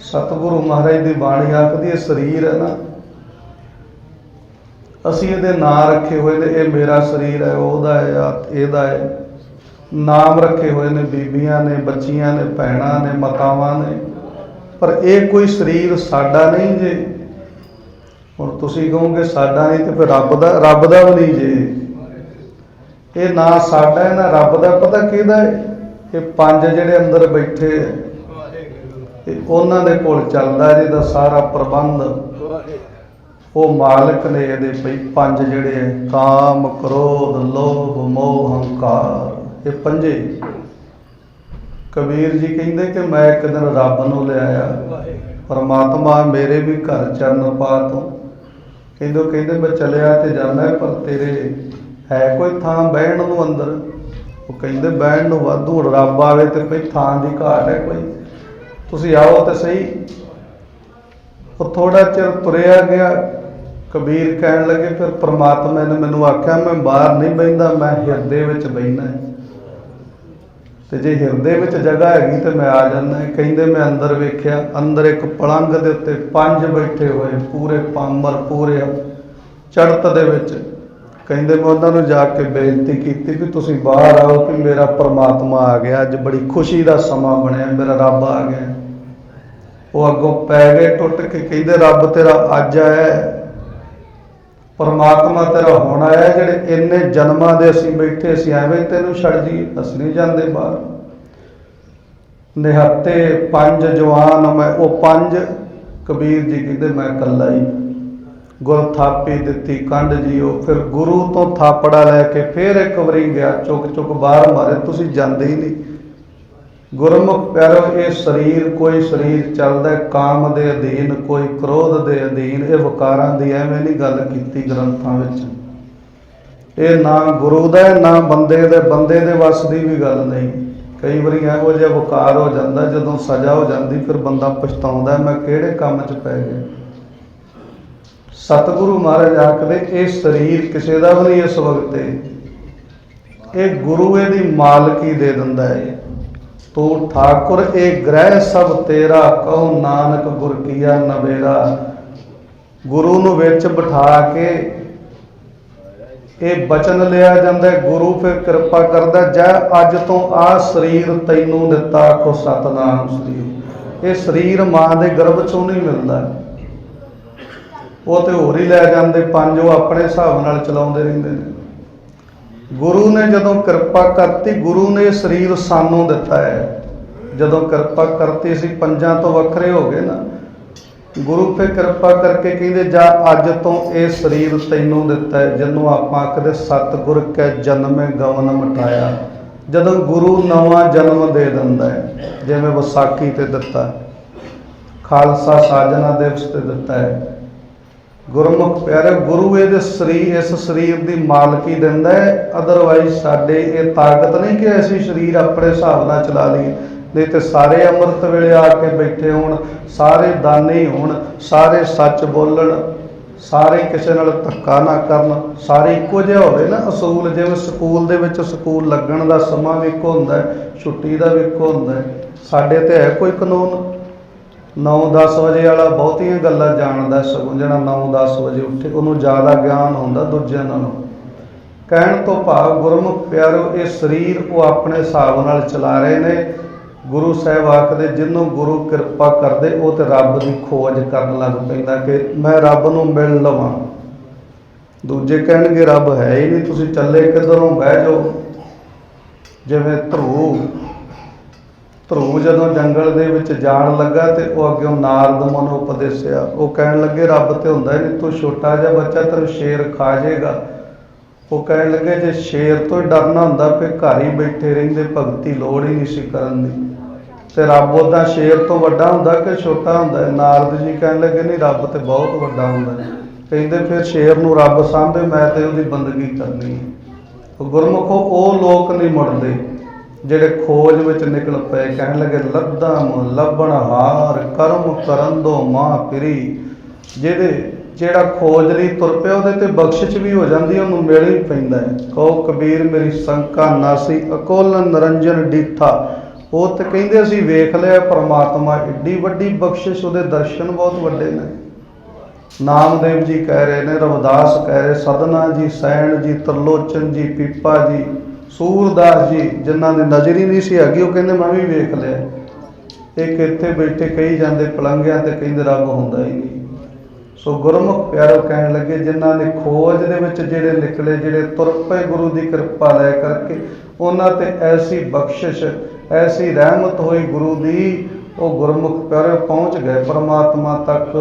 ਸਤਿਗੁਰੂ ਮਹਾਰਾਜ ਦੀ ਬਾਣੀ ਆਖਦੀ ਹੈ, ਸਰੀਰ ਹੈ ਨਾ। ਅਸੀਂ ਇਹਦੇ ਨਾਂ ਰੱਖੇ ਹੋਏ ਨੇ, ਇਹ ਮੇਰਾ ਸਰੀਰ ਹੈ, ਉਹਦਾ ਹੈ ਇਹਦਾ ਹੈ। ਨਾਮ ਰੱਖੇ ਹੋਏ ਨੇ, ਬੀਬੀਆਂ ਨੇ, ਬੱਚੀਆਂ ਨੇ, ਭੈਣਾਂ ਨੇ, ਮਾਤਾਵਾਂ ਨੇ। ਪਰ ਇਹ ਕੋਈ ਸਰੀਰ ਸਾਡਾ ਨਹੀਂ ਜੇ। ਹੁਣ ਤੁਸੀਂ ਕਹੋਗੇ ਸਾਡਾ ਨਹੀਂ ਤੇ ਫਿਰ ਰੱਬ ਦਾ ਰੱਬ ਦਾ ਵੀ ਨਹੀਂ ਜੇ। ਇਹ ਨਾ ਸਾਡਾ ਹੈ ਨਾ, ਰੱਬ ਦਾ ਪਤਾ ਕਿਹਦਾ ਹੈ? ਇਹ ਪੰਜ ਜਿਹੜੇ ਅੰਦਰ ਬੈਠੇ ਹੈ ਉਹਨਾਂ ਦੇ ਕੋਲ ਚੱਲਦਾ ਜਿਹਦਾ ਸਾਰਾ ਪ੍ਰਬੰਧ ਉਹ ਮਾਲਕ ਨੇ ਇਹਦੇ ਭਈ ਪੰਜ ਜਿਹੜੇ ਕਾਮ, ਕ੍ਰੋਧ, ਲੋਭ, ਮੋਹ, ਹੰਕਾਰ। ਇਹ ਪੰਜੇ। ਕਬੀਰ ਜੀ ਕਹਿੰਦੇ ਕਿ ਮੈਂ ਇੱਕ ਦਿਨ ਰੱਬ ਨੂੰ ਲਿਆਇਆ। ਪਰਮਾਤਮਾ ਮੇਰੇ ਵੀ ਘਰ ਚਰਨ ਪਾ ਤੂੰ। ਕਹਿੰਦੇ ਉਹ ਕਹਿੰਦੇ, ਮੈਂ ਚਲਿਆ ਤੇ ਜਾਂਦਾ ਪਰ ਤੇਰੇ ਹੈ ਕੋਈ ਥਾਂ ਬਹਿਣ ਨੂੰ ਅੰਦਰ? ਉਹ ਕਹਿੰਦੇ, ਬਹਿਣ ਨੂੰ ਵਾਧੂ, ਹੁਣ ਰੱਬ ਆਵੇ ਤੇ ਭਈ ਥਾਂ ਦੀ ਘਾਟ ਹੈ ਕੋਈ। ਤੁਸੀਂ ਆਓ ਤਾਂ ਸਹੀ। ਉਹ ਥੋੜਾ ਚਿਰ ਤੁਰਿਆ ਗਿਆ, ਕਬੀਰ ਕਹਿਣ ਲੱਗੇ, ਫਿਰ ਪ੍ਰਮਾਤਮਾ ਨੇ ਮੈਨੂੰ ਆਖਿਆ, ਮੈਂ ਬਾਹਰ ਨਹੀਂ ਬਹਿੰਦਾ, ਮੈਂ ਹਿਰਦੇ ਵਿੱਚ ਬਹਿਣਾ ਤੇ ਜੇ ਹਿਰਦੇ ਵਿੱਚ ਜਗ੍ਹਾ ਹੈਗੀ ਤੇ ਮੈਂ ਆ ਜਾਂਦਾ ਕਹਿੰਦੇ ਮੈਂ ਅੰਦਰ ਵੇਖਿਆ, ਅੰਦਰ ਇੱਕ ਪਲੰਗ ਦੇ ਉੱਤੇ ਪੰਜ ਬੈਠੇ ਹੋਏ, ਪੂਰੇ ਪਾਮਰ, ਪੂਰੇ ਚੜਤ ਦੇ ਵਿੱਚ। ਕਹਿੰਦੇ ਮੈਂ ਉਹਨਾਂ ਨੂੰ ਜਾ ਕੇ ਬੇਨਤੀ ਕੀਤੀ ਵੀ ਤੁਸੀਂ ਬਾਹਰ ਆਓ ਕਿ ਮੇਰਾ ਪ੍ਰਮਾਤਮਾ ਆ ਗਿਆ। ਅੱਜ ਬੜੀ ਖੁਸ਼ੀ ਦਾ ਸਮਾਂ ਬਣਿਆ, ਮੇਰਾ ਰੱਬ ਆ ਗਿਆ। ਉਹ ਅੱਗੋਂ ਪੈ ਗਏ, ਟੁੱਟ ਕੇ ਕਹਿੰਦੇ, ਰੱਬ ਤੇਰਾ ਅੱਜ ਆਇਆ ਪਰਮਾਤਮਾ ਤੇਰਾ ਹੁਣ ਆਇਆ ਜਿਹੜੇ ਇੰਨੇ ਜਨਮਾਂ ਦੇ ਅਸੀਂ ਬੈਠੇ ਅਸੀਂ ਐਵੇਂ ਤੈਨੂੰ ਛੱਡ ਜੀ ਅਸੀਂ ਨਹੀਂ ਜਾਂਦੇ ਬਾਹਰ। ਨਿਹੱਤੇ ਪੰਜ ਜਵਾਨ, ਮੈਂ ਉਹ ਪੰਜ ਕਬੀਰ ਜੀ ਕਹਿੰਦੇ, ਮੈਂ ਇਕੱਲਾ ਹੀ ਗੁਰ ਥਾਪੀ ਦਿੱਤੀ ਕੰਡ ਜੀਓ ਫਿਰ ਗੁਰੂ ਤੋਂ ਥਾਪੜਾ ਲੈ ਕੇ ਫਿਰ ਇੱਕ ਵਾਰੀ ਗਿਆ ਚੁੱਕ ਚੁੱਕ ਬਾਹਰ ਮਾਰੇ। ਤੁਸੀਂ ਜਾਂਦੇ ਹੀ ਨਹੀਂ। ਗੁਰਮੁਖ ਪਿਆਰੋ, ਇਹ ਸਰੀਰ, ਕੋਈ ਸਰੀਰ ਚੱਲਦਾ ਕਾਮ ਦੇ ਅਧੀਨ, ਕੋਈ ਕ੍ਰੋਧ ਦੇ ਅਧੀਨ, ਇਹ ਵਕਾਰਾਂ ਦੀ ਐਵੇਂ ਨਹੀਂ ਗੱਲ ਕੀਤੀ ਗ੍ਰੰਥਾਂ ਵਿੱਚ। ਇਹ ਨਾ ਗੁਰੂ ਦਾ ਨਾ ਬੰਦੇ ਦੇ ਬੰਦੇ ਦੇ ਵੱਸ ਦੀ ਵੀ ਗੱਲ ਨਹੀਂ। ਕਈ ਵਾਰੀ ਇਹੋ ਜਿਹਾ ਵਕਾਰ ਹੋ ਜਾਂਦਾ, ਜਦੋਂ ਸਜ਼ਾ ਹੋ ਜਾਂਦੀ, ਫਿਰ ਬੰਦਾ ਪਛਤਾਉਂਦਾ, ਮੈਂ ਕਿਹੜੇ ਕੰਮ 'ਚ ਪੈ ਗਿਆ? ਸਤਿਗੁਰੂ ਮਹਾਰਾਜ ਆਖਦੇ, ਇਹ ਸਰੀਰ ਕਿਸੇ ਦਾ ਵੀ ਨਹੀਂ ਇਸ ਵਕਤ ਇਹ ਇਹ ਗੁਰੂ ਇਹਦੀ ਮਾਲਕੀ ਦੇ ਦਿੰਦਾ ਹੈ। ਤੂੰ ਠਾਕੁਰ, ਇਹ ਗ੍ਰਹਿ ਸਭ ਤੇਰਾ, ਕਹੋ ਨਾਨਕ ਗੁਰ ਕੀਆ ਨਵੇਰਾ। ਗੁਰੂ ਨੂੰ ਵਿੱਚ ਬਿਠਾ ਕੇ ਇਹ ਬਚਨ ਲਿਆ ਜਾਂਦਾ ਗੁਰੂ ਫਿਰ ਕਿਰਪਾ ਕਰਦਾ, ਜੈ ਅੱਜ ਤੋਂ ਆ ਸਰੀਰ ਤੈਨੂੰ ਦਿੱਤਾ ਕੋ ਸਤਨਾਮ ਸਰੀਰ। ਇਹ ਸਰੀਰ ਮਾਂ ਦੇ ਗਰਭ ਚੋਂ ਨਹੀਂ ਮਿਲਦਾ। ਉਹ ਤੇ ਹੋਰ ਹੀ ਲੈ ਜਾਂਦੇ, ਪੰਜ ਉਹ ਆਪਣੇ ਹਿਸਾਬ ਨਾਲ ਚਲਾਉਂਦੇ ਰਹਿੰਦੇ ਨੇ। ਗੁਰੂ ਨੇ ਜਦੋਂ ਕਿਰਪਾ ਕਰਤੀ, ਗੁਰੂ ਨੇ ਸਰੀਰ ਸਾਨੂੰ ਦਿੱਤਾ ਹੈ। ਜਦੋਂ ਕਿਰਪਾ ਕਰਤੀ ਅਸੀਂ ਪੰਜਾਂ ਤੋਂ ਵੱਖਰੇ ਹੋ ਗਏ ਨਾ, ਗੁਰੂ ਫਿਰ ਕਿਰਪਾ ਕਰਕੇ ਕਹਿੰਦੇ, ਜਾ ਅੱਜ ਤੋਂ ਇਹ ਸਰੀਰ ਤੈਨੂੰ ਦਿੱਤਾ ਹੈ, ਜਿਹਨੂੰ ਆਪਾਂ ਆਖਦੇ ਸਤਿਗੁਰ ਕੈ ਜਨਮੇ ਗਵਨ ਮਟਾਇਆ ਜਦੋਂ ਗੁਰੂ ਨਵਾਂ ਜਨਮ ਦੇ ਦਿੰਦਾ ਹੈ, ਜਿਵੇਂ ਵਿਸਾਖੀ ਤੇ ਦਿੱਤਾ ਖਾਲਸਾ ਸਾਜਨਾ ਦਿਵਸ ਤੇ ਦਿੱਤਾ ਹੈ ਗੁਰਮੁਖ ਪਿਆਰੇ, ਗੁਰੂ ਇਹਦੇ ਸਰੀਰ, ਇਸ ਸਰੀਰ ਦੀ ਮਾਲਕੀ ਦਿੰਦਾ ਹੈ। ਅਦਰਵਾਈਜ਼ ਸਾਡੇ ਇਹ ਤਾਕਤ ਨਹੀਂ ਕਿ ਅਸੀਂ ਸਰੀਰ ਆਪਣੇ ਹਿਸਾਬ ਨਾਲ ਚਲਾ ਲਈਏ। ਨਹੀਂ ਤੇ ਸਾਰੇ ਅੰਮ੍ਰਿਤ ਵੇਲੇ ਆ ਕੇ ਬੈਠੇ ਹੋਣ, ਸਾਰੇ ਦਾਨੀ ਹੋਣ, ਸਾਰੇ ਸੱਚ ਬੋਲਣ, ਸਾਰੇ ਕਿਸੇ ਨਾਲ ਧੱਕਾ ਨਾ ਕਰਨ, ਸਾਰੇ ਇੱਕੋ ਜਿਹਾ ਹੋਵੇ ਨਾ ਅਸੂਲ, ਜਿਵੇਂ ਸਕੂਲ ਦੇ ਵਿੱਚ ਸਕੂਲ ਲੱਗਣ ਦਾ ਸਮਾਂ ਵੀ ਇੱਕੋ ਹੁੰਦਾ ਛੁੱਟੀ ਦਾ ਵੀ ਇੱਕੋ ਹੁੰਦਾ ਸਾਡੇ ਤੇ ਹੈ ਕੋਈ ਕਾਨੂੰਨ? 9-10 ਵਜੇ ਵਾਲਾ ਬਹੁਤੀਆਂ ਗੱਲਾਂ ਜਾਣਦਾ ਸਗੋਂ, ਜਿਹੜਾ 9-10 ਵਜੇ ਉੱਠੇ, ਉਹਨੂੰ ਜ਼ਿਆਦਾ ਗਿਆਨ ਹੁੰਦਾ ਦੂਜਿਆਂ ਨਾਲੋਂ। ਕਹਿਣ ਤੋਂ ਭਾਵ, ਗੁਰਮੁਖ ਪਿਆਰੋ, ਇਹ ਸਰੀਰ ਉਹ ਆਪਣੇ ਹਿਸਾਬ ਨਾਲ ਚਲਾ ਰਹੇ ਨੇ। ਗੁਰੂ ਸਾਹਿਬ ਆਖਦੇ, ਜਿਹਨੂੰ ਗੁਰੂ ਕਿਰਪਾ ਕਰਦੇ, ਉਹ ਤੇ ਰੱਬ ਦੀ ਖੋਜ ਕਰਨ ਲੱਗ ਪੈਂਦਾ ਕਿ ਮੈਂ ਰੱਬ ਨੂੰ ਮਿਲ ਲਵਾਂ। ਦੂਜੇ ਕਹਿਣਗੇ, ਰੱਬ ਹੈ ਹੀ ਨਹੀਂ, ਤੁਸੀਂ ਚੱਲੇ ਕਿੱਧਰੋਂ? ਬਹਿ ਜਾਓ। ਜਿਵੇਂ ਧਰੂ ਧਰੂ ਜਦੋਂ ਜੰਗਲ ਦੇ ਵਿੱਚ ਜਾਣ ਲੱਗਾ ਤੇ ਉਹ ਅੱਗੇ ਨਾਰਦ ਮਨੁ ਉਪਦੇਸਿਆ। ਉਹ ਕਹਿਣ ਲੱਗੇ, ਰੱਬ ਤੇ ਹੁੰਦਾ ਨਹੀਂ ਤੂੰ ਛੋਟਾ ਜਿਹਾ ਬੱਚਾ, ਤੈਨੂੰ ਸ਼ੇਰ ਖਾ ਜਾਏਗਾ। ਉਹ ਕਹਿਣ ਲੱਗੇ, ਜੇ ਸ਼ੇਰ ਤੋਂ ਡਰਨਾ ਹੁੰਦਾ, ਫਿਰ ਘਰ ਹੀ ਬੈਠੇ ਰਹਿੰਦੇ, ਭਗਤੀ ਲੋੜ ਹੀ ਨਹੀਂ ਸੀ ਕਰਨ ਦੀ। ਤੇ ਰੱਬ ਉਹਦਾ ਸ਼ੇਰ ਤੋਂ ਵੱਡਾ ਹੁੰਦਾ ਕਿ ਛੋਟਾ ਹੁੰਦਾ ਨਾਰਦ ਜੀ ਕਹਿਣ ਲੱਗੇ, ਨਹੀਂ, ਰੱਬ ਤੇ ਬਹੁਤ ਵੱਡਾ ਹੁੰਦਾ ਕਹਿੰਦੇ, ਫਿਰ ਸ਼ੇਰ ਨੂੰ ਰੱਬ ਸਮਝਦੇ ਮੈਂ ਤੇ ਉਹਦੀ ਬੰਦਗੀ ਕਰਨੀ ਹੈ। ਗੁਰਮੁਖੋ, ਉਹ ਲੋਕ ਨਹੀਂ ਮੁੜਦੇ। ਜਿਹੜੇ ਖੋਜ ਵਿੱਚ ਨਿਕਲ ਪਏ, ਕਹਿਣ ਲੱਗੇ ਲੱਦਾ ਮੁ ਲੱਭਣ ਹਾਰ, ਕਰਮ ਕਰਨ ਦੋ ਮਾਂ ਪਿਰੀ। ਜਿਹਦੇ, ਜਿਹੜਾ ਖੋਜ ਲਈ ਤੁਰ ਪਿਆ, ਉਹਦੇ ਤੇ ਬਖਸ਼ਿਸ਼ ਵੀ ਹੋ ਜਾਂਦੀ, ਉਹਨੂੰ ਮਿਲ ਹੀ ਪੈਂਦਾ ਹੈ। ਕਹੋ, ਕਬੀਰ ਮੇਰੀ ਸੰਕਾ ਨਾਸੀ ਅਕੋਲਨ ਨਰੰਜਨ ਡੀਠਾ ਉਹ ਤੇ ਕਹਿੰਦੇ, ਅਸੀਂ ਵੇਖ ਲਿਆ, ਪ੍ਰਮਾਤਮਾ ਏਡੀ ਵੱਡੀ ਬਖਸ਼ਿਸ਼, ਉਹਦੇ ਦਰਸ਼ਨ ਬਹੁਤ ਵੱਡੇ ਨੇ। ਨਾਮਦੇਵ ਜੀ ਕਹਿ ਰਹੇ ਨੇ, ਰਵਿਦਾਸ ਕਹਿ ਰਹੇ, ਸਦਨਾ ਜੀ, ਸੈਣ ਜੀ, ਤਰਲੋਚਨ ਜੀ, ਪੀਪਾ ਜੀ ਸੂਰਦਾਸ ਜੀ, ਜਿਨ੍ਹਾਂ ਦੀ ਨਜ਼ਰ ਹੀ ਨਹੀਂ ਸੀ ਹੈਗੀ, ਉਹ ਕਹਿੰਦੇ, ਮੈਂ ਵੀ ਵੇਖ ਲਿਆ ਇੱਕ ਇੱਥੇ ਬੈਠੇ ਕਹੀ ਜਾਂਦੇ ਪਲੰਗਿਆਂ ਤੇ ਕਹਿੰਦੇ ਰੱਬ ਹੁੰਦਾ ਹੀ ਨਹੀਂ। ਸੋ ਗੁਰਮੁਖ ਪਿਆਰੋ ਕਹਿਣ ਲੱਗੇ, ਜਿਨ੍ਹਾਂ ਨੇ ਖੋਜ ਦੇ ਵਿੱਚ ਜਿਹੜੇ ਨਿਕਲੇ, ਜਿਹੜੇ ਤੁਰ ਪਏ ਗੁਰੂ ਦੀ ਕਿਰਪਾ ਲੈ ਕਰਕੇ, ਉਹਨਾਂ ਤੇ ਐਸੀ ਬਖਸ਼ਿਸ਼, ਐਸੀ ਰਹਿਮਤ ਹੋਈ ਗੁਰੂ ਦੀ, ਉਹ ਗੁਰਮੁਖ ਪਿਆਰੇ ਪਹੁੰਚ ਗਏ, ਪਰਮਾਤਮਾ ਤੱਕ।